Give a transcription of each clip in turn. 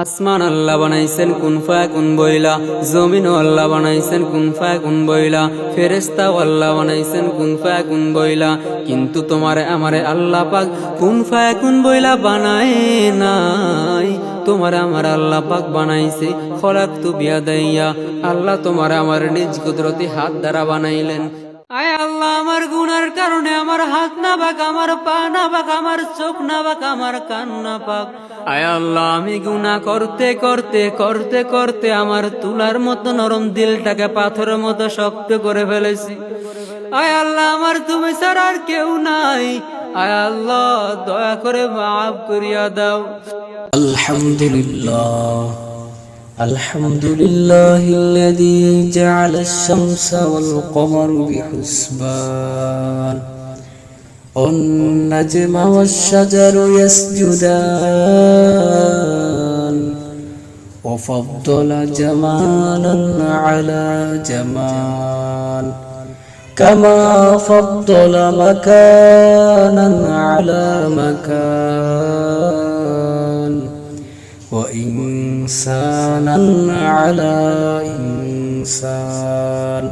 আসমান আল্লাহ বানাইছেন, কোন ফায় কোন বইলা? জমিন আল্লাহ বানাইছেন, কোন ফায় কোন বইলা? ফেরেস্তা আল্লাহ বানাইছেন, কোন ফায় কোন বইলা? কিন্তু তোমারে, আমারে আল্লাহ পাক কোন ফায় কোন বইলা বানায় নাই? তোমার আমার আল্লাহ পাক বানাইছে খরাক তু বিয়া দাইয়া। আল্লাহ তোমার আমার নিজ কুদরতি হাত দ্বারা বানাইলেন। আয় আল্লাহ, আমার গুনার কারণে আমার হাত না পাক, আমার পা না পাক, আমার চোখ না পাক, আমার কান না পাক। আয় আল্লাহ আমি গুনাহ করতে করতে করতে করতে আমার তুলার মতো নরম দিলটাকে পাথরের মতো শক্ত করে ফেলেছি আয় আল্লাহ আমার তুমি ছাড়া আর কেউ নাই আয় আল্লাহ দয়া করে মাফ করিয়া দাও الحمد لله الحمد لله الذي جعل الشمس والقمر بحسبان والنجم والشجر يسجدان وفضل جمالا على جمال كما فضل مكانا على مكان وإنسانا على إنسان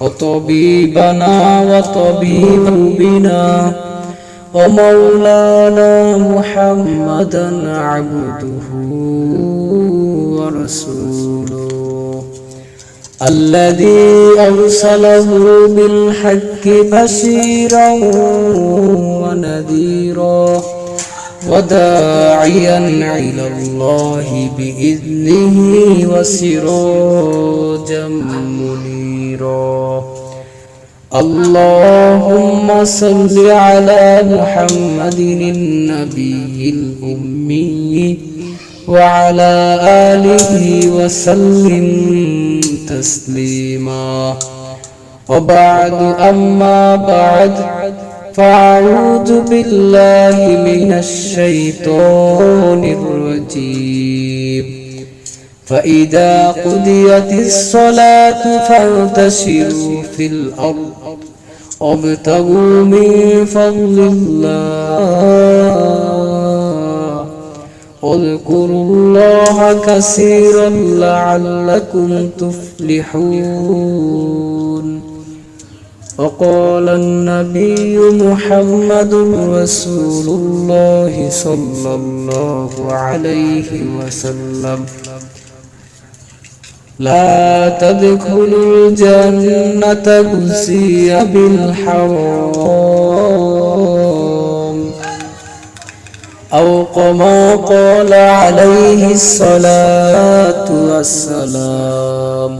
وطبيبنا وطبيب بنا ومولانا محمدا عبده ورسوله الذي أرسله بالحق بشيرا ونذيرا وداعيا إلى الله بإذنه وسراجا منيرا. اللهم صل على محمد النبي الأمي وعلى آله وسلم تسليما. وبعد أما بعد فأعوذ بالله من الشيطان الرجيم. فإذا قضيت الصلاة فانتشروا في الأرض وابتغوا من فضل الله. واذكروا الله كثيرا لعلكم تفلحون. وقال النبي محمد رسول الله صلى الله عليه وسلم لا تدخلوا الجنة بسي بالحرام. أو كما قال عليه الصلاة والسلام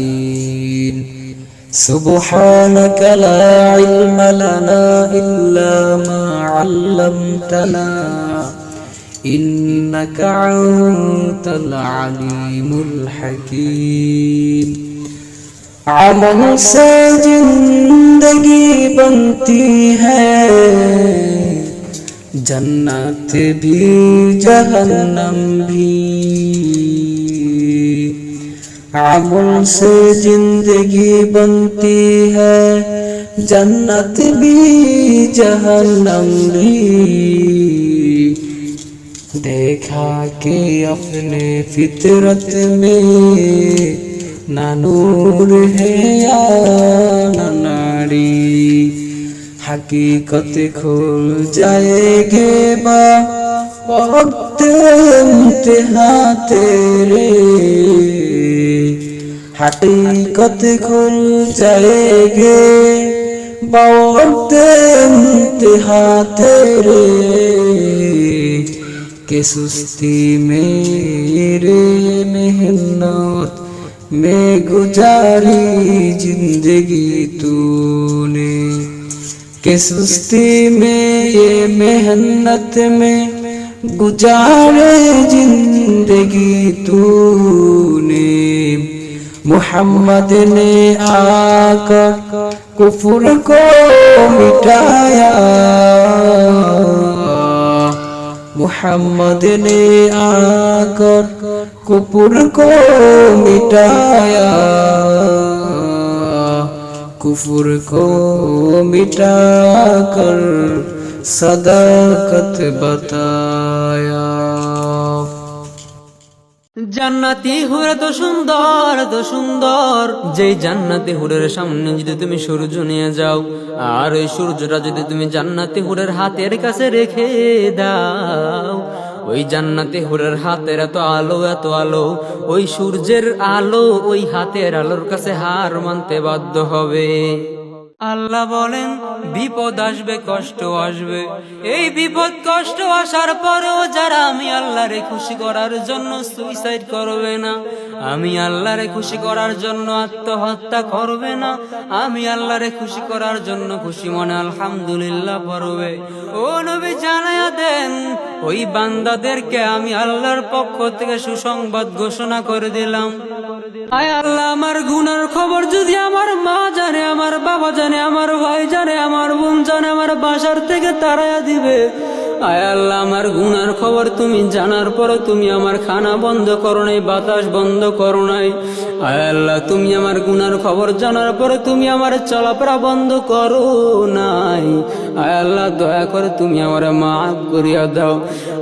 سبحانك لا علم لنا إلا ما علمتنا إنك أنت العليم الحكيم عمل سے بنتی ہے جنت بھی جہنم بھی عمل سے زندگی بنتی ہے جنت بھی جہنم بھی دیکھا کہ اپنے فطرت میں نہ نور ہے یا نہ ناری حقیقت کھل جائے گے با وقت امتحا تیرے हकीकत खुल जाएगे। बावते इंतहा तेरे। के सुस्ती मेरे मेहनत में गुजारी ज़िंदगी तूने। के सुस्ती में ये मेहनत में गुजारे ज़िंदगी तूने। मोहम्मद ने आकर कुफर को मिटाया मोहम्मद ने आकर कुफर को मिटाया कुफर को मिटाकर सदाकत बताया জান্নাতি হুরে তো সুন্দর তো সুন্দর। যেই জান্নাতি হুরের সামনে যদি তুমি সূর্য নিয়ে যাও, আর ওই সূর্যটা যদি তুমি জান্নাতি হুরের হাতের কাছে রেখে দাও, ওই জান্নাতি হুরের হাতের এত আলো এত আলো, ওই সূর্যের আলো ওই হাতের আলোর কাছে হার মানতে বাধ্য হবে। আল্লাহ বলেন, বিপদ আসবে, কষ্ট আসবে। এই বিপদ, কষ্ট আসার পরেও যারা আমি আল্লাহরে খুশি করার জন্য সুইসাইড করবে না, আমি আল্লাহরে খুশি করার জন্য আত্মহত্যা করবে না, আমি আল্লাহরে খুশি করার জন্য খুশি মনে আলহামদুলিল্লাহ পড়বে। ও নবী জানায়া দেন, ওই বান্দাদেরকে আমি আল্লাহর পক্ষ থেকে সুসংবাদ ঘোষণা করে দিলাম। আয় আল্লাহ, আমার গুনার খবর যদি আমার জানে আমার ভাই জানে, আমার বোন জানে, আমার বাসার থেকে তারায়া দিবে। আয় আল্লাহ, আমার গুনার খবর তুমি জানার পরে তুমি আমার খানা বন্ধ করো নাই, বাতাস বন্ধ করো নাই। আয় আল্লাহ, তুমি আমার গুনার খবর জানার পরে তুমি আমার চলাফেরা বন্ধ করো নাই। আয় আল্লাহ, দয়া করে তুমি আমার মাফ করিয়া দাও।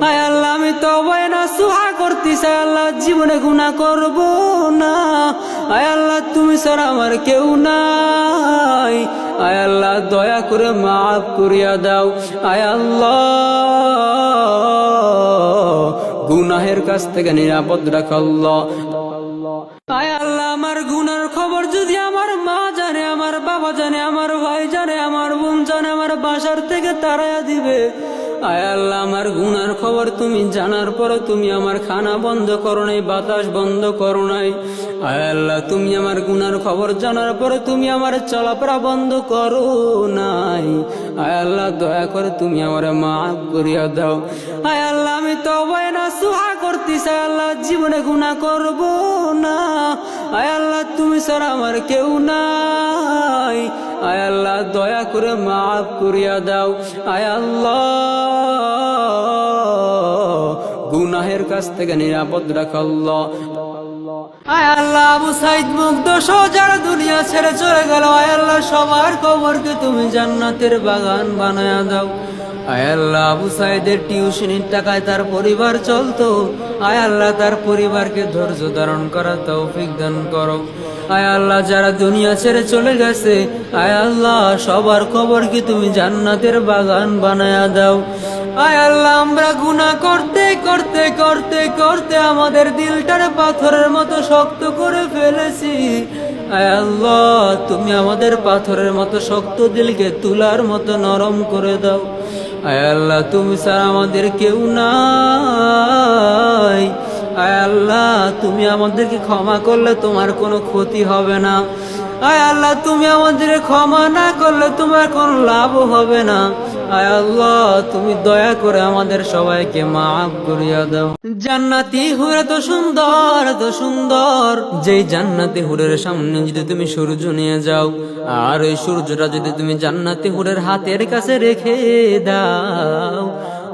আয় আল্লাহ, আমি তো না সুহা করতিস আল্লাহ, জীবনে গুণা করব না। আয় আল্লাহ, তুমি ছাড়া আমার কেউ নাই। আয় আল্লাহ, দয়া করে মাফ করিয়া দাও। আয় আল্লাহ, গুনাহের কাছ থেকে নিরাপদ রাখ আল্লাহ। আয় আল্লাহ, আমার গুনার খবর যদি আমার মা জানে, আমার বাবা জানে, আমার ভাই জানে, আমার বোন জানে, আমার বাসার থেকে তারায়া দিবে। আয় আল্লাহ, আমার গুনার খবর তুমি জানার পরে তুমি আমার খানা বন্ধ করো নাই, বাতাস বন্ধ করো নাই। আল্লাহ, তুমি আমার গুনার খবর জানার পরে তুমি আমার চলাফেরা বন্ধ করো নাই। আল্লাহ, দয়া করে তুমি আমার মাফ করিয়া দাও। আয় আল্লাহ, আমি তো না সুহা করতে চাই আল্লাহ, জীবনে গুণা করব না। আয় আল্লাহ, তুমি ছাড়া আমার কেউ নাই। আয় আল্লাহ, দয়া করে মাফ করিয়া দাও। আয় আল্লাহ, গুনাহের কাছ থেকে নিরাপদ রাখ আল্লাহ। আয় আবু যারা দুনিয়া ছেড়ে চলে আল্লাহ, সবার তুমি জান্নাতের বাগান দাও। আল্লাহ আবু টিউশনির টাকায় তার পরিবার চলতো। আয় আল্লাহ, তার পরিবারকে ধৈর্য ধারণ করা তৌফিক দান করো। আয় আল্লাহ, যারা দুনিয়া ছেড়ে চলে গেছে, আয় আল্লাহ, সবার কবরকে তুমি জান্নাতের বাগান বানায়া দাও। আয় আল্লাহ, আমরা গুনাহ করতে করতে করতে করতে আমাদের দিলটার পাথরের মতো শক্ত করে ফেলেছি। আল্লাহ, তুমি আমাদের পাথরের মতো শক্ত দিলকে তুলার মতো নরম করে দাও। আল্লাহ, তুমি স্যার আমাদের কেউ নাই। আল্লাহ, তুমি আমাদেরকে ক্ষমা করলে তোমার কোনো ক্ষতি হবে না। আয় আল্লাহ, তুমি আমাদের ক্ষমা না করলে তোমার কোনো লাভ হবে না। আয় আল্লাহ, তুমি দয়া করে আমাদের সবাইকে মাফ করিয়া দাও। জান্নাতি হুরে তো সুন্দর তো সুন্দর। যেই জান্নাতি হুরের সামনে যদি তুমি সূর্য নিয়ে যাও, আর ওই সূর্যটা যদি তুমি জান্নাতি হুরের হাতের কাছে রেখে দাও,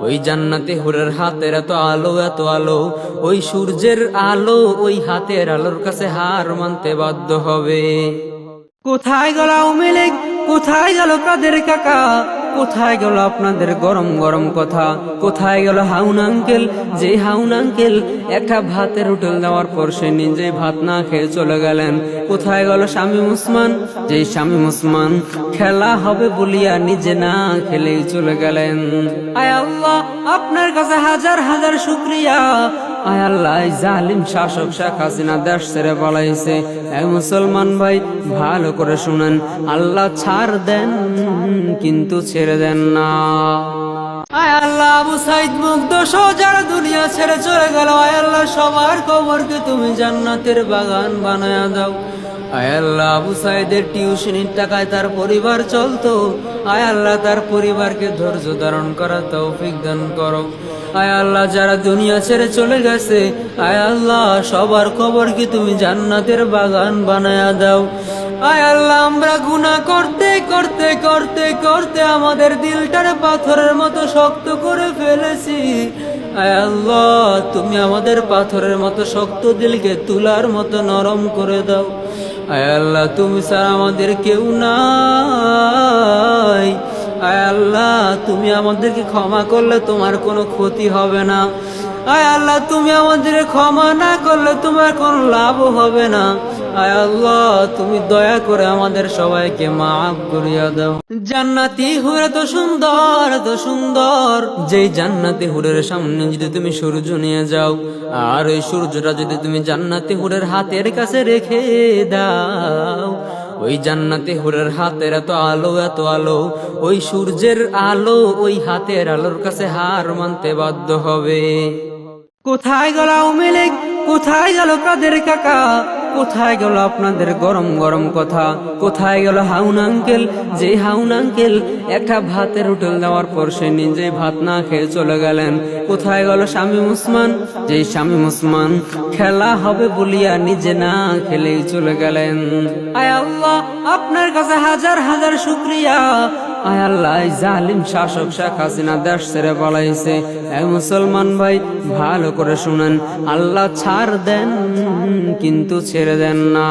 ওই জান্নাতি হুরের হাতের এত আলো এত আলো, ওই সূর্যের আলো ওই হাতের আলোর কাছে হার মানতে বাধ্য হবে। কোথায় গেল আওয়ামী কোথায় গেল কাদের কাকা? কোথায় গেল আপনাদের গরম গরম কথা? কোথায় গেল হাউন আঙ্কেল? যে হাউন আঙ্কেল একটা ভাতের হোটেল দেওয়ার পর সে নিজে ভাত না খেয়ে চলে গেলেন। কোথায় গেল স্বামী উসমান যে স্বামী উসমান খেলা হবে বলিয়া নিজে না খেলেই চলে গেলেন। আয় আল্লাহ, আপনার কাছে হাজার হাজার শুক্রিয়া। আয় আল্লাহ, এই জালিম শাসক শেখ হাসিনা দেশ ছেড়ে পালাইছে। মুসলমান ভাই, ভালো করে শুনেন, আল্লাহ ছাড় দেন, কিন্তু ছেড়ে দেন না। আল্লাহ, আবু দুনিয়া ছেড়ে চলে গেল। আল্লাহ, সবার তুমি জান্নাতের বাগান দাও। আবু টিউশনির টাকায় তার পরিবার চলতো। আয় আল্লাহ, তার পরিবারকে ধৈর্য ধারণ করা তৌফিক দান করো। আয় আল্লাহ, যারা দুনিয়া ছেড়ে চলে গেছে আয় আল্লাহ, সবার কবরকে তুমি জান্নাতের বাগান বানায়া দাও? আয় আল্লাহ, আমরা গুনাহ করতে করতে করতে করতে আমাদের দিলটারে পাথরের মতো শক্ত করে ফেলেছি। আয় আল্লাহ, তুমি আমাদের পাথরের মতো শক্ত দিলকে তুলার মতো নরম করে দাও। আয় আল্লাহ, তুমি স্যার আমাদের কেউ নাই। আয় আল্লাহ, তুমি আমাদেরকে ক্ষমা করলে তোমার কোনো ক্ষতি হবে না। আয় আল্লাহ, তুমি আমাদের ক্ষমা না করলে তোমার কোনো লাভ হবে না। আয় আল্লাহ, তুমি দয়া করে আমাদের সবাইকে মাফ করিয়া দাও। জান্নাতি হুরে তো সুন্দর তো সুন্দর। যেই জান্নাতি হুরের সামনে যদি তুমি সূর্য নিয়ে যাও, আর ওই সূর্যটা যদি তুমি জান্নাতি হুরের হাতের কাছে রেখে দাও ওই জান্নাতে হুরের হাতের এত আলো এত আলো। ওই সূর্যের আলো, ওই হাতের আলোর কাছে হার মানতে বাধ্য হবে। কোথায় গেল কোথায় গেল কাদের কাকা? কোথায় গেল আপনাদের গরম গরম কথা? কোথায় গেল হাউন আঙ্কেল? যে হাউন আঙ্কেল একটা ভাতের হোটেল দেওয়ার পর সে নিজে ভাত না খেয়ে চলে গেলেন। কোথায় গেল স্বামী উসমান যে স্বামী উসমান খেলা হবে বলিয়া নিজে না খেলেই চলে গেলেন। আয় আল্লাহ, আপনার কাছে হাজার হাজার শুক্রিয়া। আয় আল্লাহ জালিম শাসক শেখ হাসিনা দেশ ছেড়ে পালাইছে। এক মুসলমান ভাই, ভালো করে শুনেন, আল্লাহ ছাড় দেন, কিন্তু ছেড়ে দেন না।